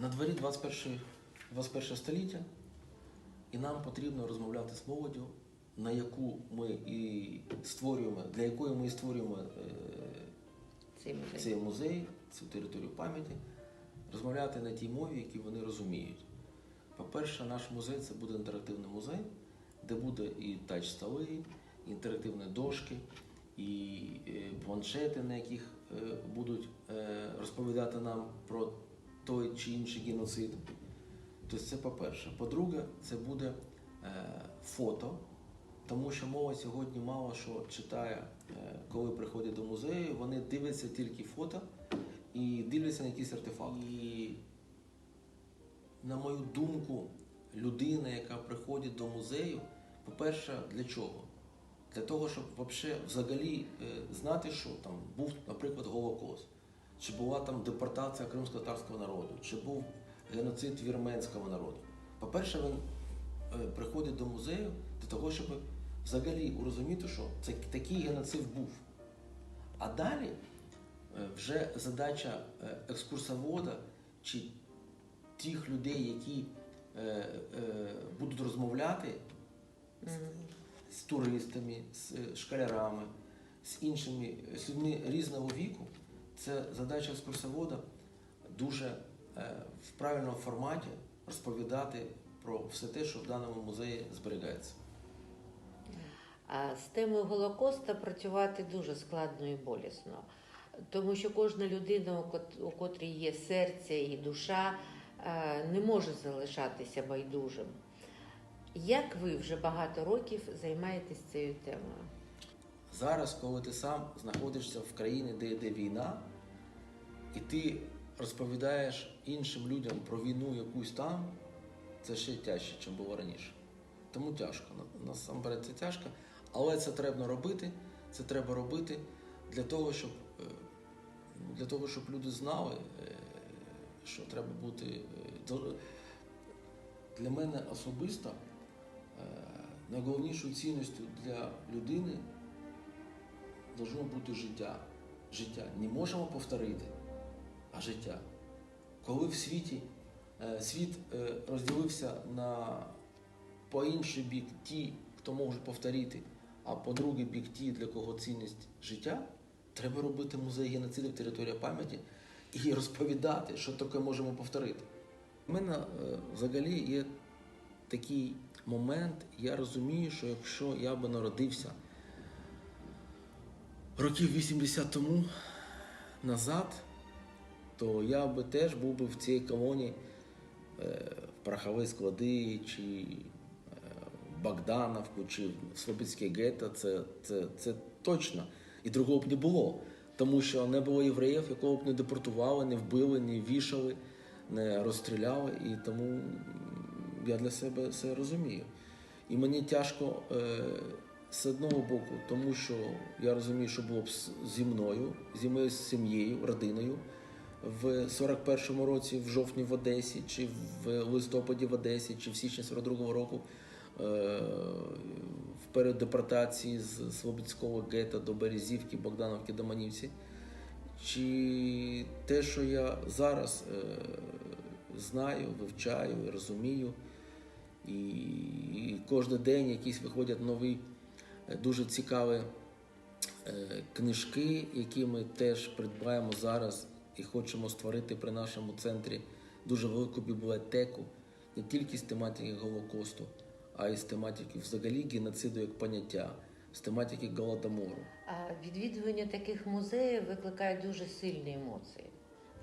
На дворі 21, 21 століття, і нам потрібно розмовляти з молоддю, на яку ми і створюємо, для якої ми і створюємо е, Цей музей. цей музей, цю територію пам'яті, розмовляти на тій мові, які вони розуміють. По-перше, наш музей це буде інтерактивний музей, де буде і тач-столи, і інтерактивні дошки, і е, планшети, на яких е, будуть розповідати нам про той чи інший геноцид. Тобто це по-перше. По-друге, це буде е, фото, тому що мова сьогодні мало що читає, е, коли приходять до музею, вони дивляться тільки фото і дивляться на якісь артефакти. І, на мою думку, людина, яка приходить до музею, по-перше, для чого? Для того, щоб взагалі е, знати, що там був, наприклад, Голокост, чи була там депортація кримсько-татарського народу, чи був геноцид вірменського народу. По-перше, він е, приходить до музею для того, щоб взагалі урозуміти, що це такий геноцид був. А далі е, вже задача е, екскурсовода чи тих людей, які будуть розмовляти з туристами, з школярами, з іншими з людьми різного віку, це задача екскурсовода дуже е, в правильному форматі розповідати про все те, що в даному музеї зберігається. А з темою Голокоста працювати дуже складно і болісно, тому що кожна людина, у котрій є серце і душа, е, не може залишатися байдужим. Як ви вже багато років займаєтесь цією темою? Зараз, коли ти сам знаходишся в країні, де йде війна, і ти розповідаєш іншим людям про війну якусь там, це ще тяжче, ніж було раніше. Тому тяжко. Насамперед це тяжко, але це треба робити. Це треба робити для того, щоб, е, для того, щоб люди знали, е, що треба бути. е, Для мене особисто найголовнішою цінністю для людини должно бути життя. Життя. Не можемо повторити, а життя. Коли в світі е, світ е, розділився на по інший бік ті, хто може повторити, а по другий бік ті, для кого цінність життя, треба робити музей геноцидів територія пам'яті і розповідати, що таке можемо повторити. У мене е, взагалі є такий момент, я розумію, що якщо я би народився років 80 тому назад, то я би теж був би в цій колонії е, в порохові склади, чи е, в Богдановку, чи в Слобідське гетто, це, це, це точно. І другого б не було. Тому що не було євреїв, якого б не депортували, не вбили, не вішали, не розстріляли. І тому я для себе це розумію. І мені тяжко е, з одного боку, тому що я розумію, що було б зі мною, зі моєю сім'єю, родиною в 41-му році, в жовтні в Одесі, чи в листопаді в Одесі, чи в січні 42-го року е, в період депортації з Слобідського гетто до Березівки, Богдановки, до Манівці. Чи те, що я зараз е, знаю, вивчаю розумію, і, кожен день якісь виходять нові е, дуже цікаві книжки, які ми теж придбаємо зараз і хочемо створити при нашому центрі дуже велику бібліотеку не тільки з тематики Голокосту, а й з тематики взагалі геноциду як поняття, з тематики Голодомору. А відвідування таких музеїв викликає дуже сильні емоції.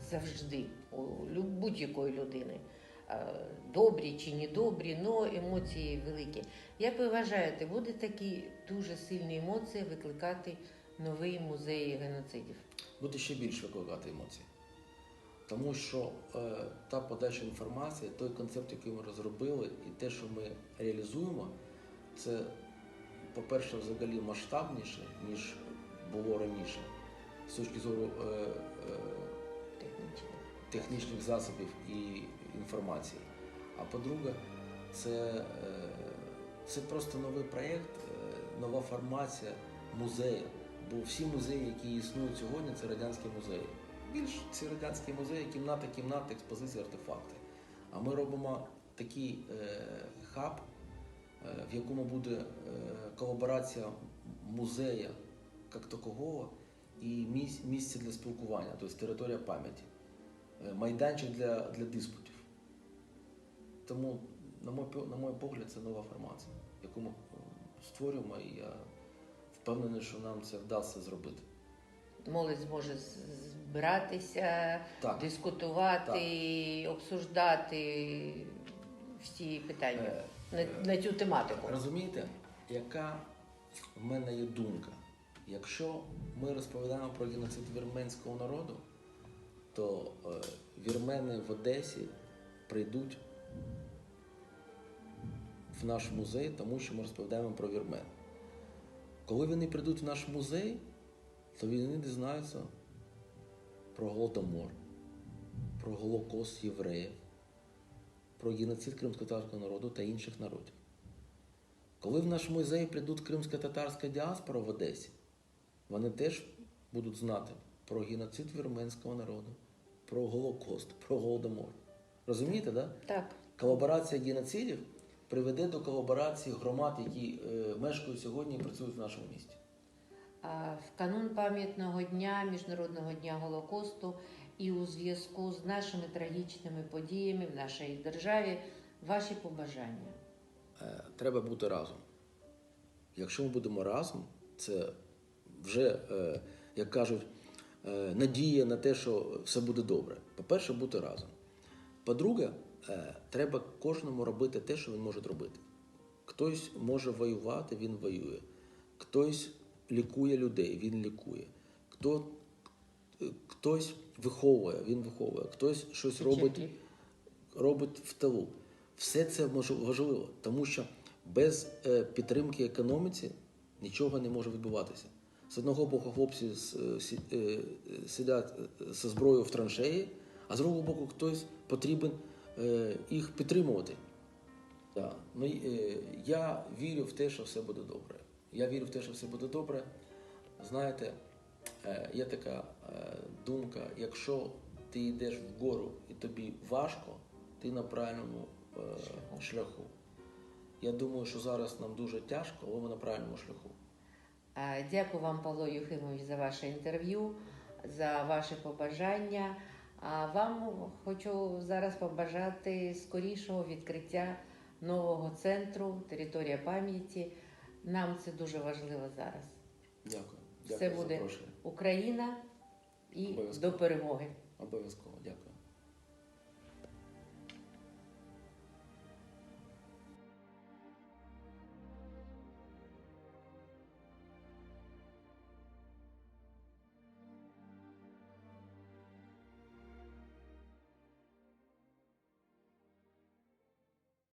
Завжди, у будь-якої людини. Добрі чи недобрі, але емоції великі. Як ви вважаєте, буде такі дуже сильні емоції викликати новий музей геноцидів? Буде ще більш викликати емоції. Тому що е, та подача інформації, той концепт, який ми розробили, і те, що ми реалізуємо, це, по-перше, взагалі масштабніше, ніж було раніше, з точки зору е, е, Технічні. технічних засобів і інформації. А по-друге, це, е, це просто новий проєкт, е, нова формація музею. Бо всі музеї, які існують сьогодні, це радянські музеї. більш ці радянські музеї, кімната, кімната, експозиції, артефакти. А ми робимо такий е, хаб, е, в якому буде е, колаборація музея як такого і місць, місце для спілкування, тобто територія пам'яті, е, майданчик для, для диспутів. Тому, на мой, на мой погляд, це нова формація, яку ми е, створюємо, і я впевнений, що нам це вдасться зробити. Молодь зможе збиратися, Так. дискутувати, обсуждати всі питання Е, на, на цю тематику. Розумієте, яка в мене є думка? Якщо ми розповідаємо про геноцид вірменського народу, то е, вірмени в Одесі прийдуть в наш музей, тому що ми розповідаємо про вірмен. Коли вони прийдуть в наш музей, то вони дізнаються про Голодомор, про Голокост євреїв, про геноцид кримськотатарського народу та інших народів. Коли в наш музей прийдуть кримсько-татарська діаспора в Одесі, вони теж будуть знати про геноцид вірменського народу, про Голокост, про Голодомор. Розумієте, да? Так. Колаборація геноцидів приведе до колаборації громад, які е, мешкають сьогодні і працюють в нашому місті. В канун пам'ятного дня, Міжнародного дня Голокосту і у зв'язку з нашими трагічними подіями в нашій державі ваші побажання. Е, треба бути разом. Якщо ми будемо разом, це вже, е, як кажуть, надія на те, що все буде добре. По-перше, бути разом. По-друге, треба кожному робити те, що він може робити. Хтось може воювати, він воює. Хтось лікує людей, він лікує. Хто, е, хтось виховує, він виховує. Хтось щось робить робить в тилу. Все це важливо, тому що без е, підтримки економіці нічого не може відбуватися. З одного боку, хлопці е, е, сидять е, зі зброєю в траншеї, а з другого боку, хтось потрібен е, їх підтримувати. Да. Ну, е, я вірю в те, що все буде добре. Я вірю в те, що все буде добре. Знаєте, е, є така е, думка, якщо ти йдеш вгору і тобі важко, ти на правильному е, Шляху. шляху. Я думаю, що зараз нам дуже тяжко, але ми на правильному шляху. Дякую вам, Павло Юхимович, за ваше інтерв'ю, за ваші побажання. А вам хочу зараз побажати скорішого відкриття нового центру Територія пам'яті. Нам це дуже важливо зараз. Дякую. Дякую Все буде. Україна і до перемоги. Обов'язково. Дякую.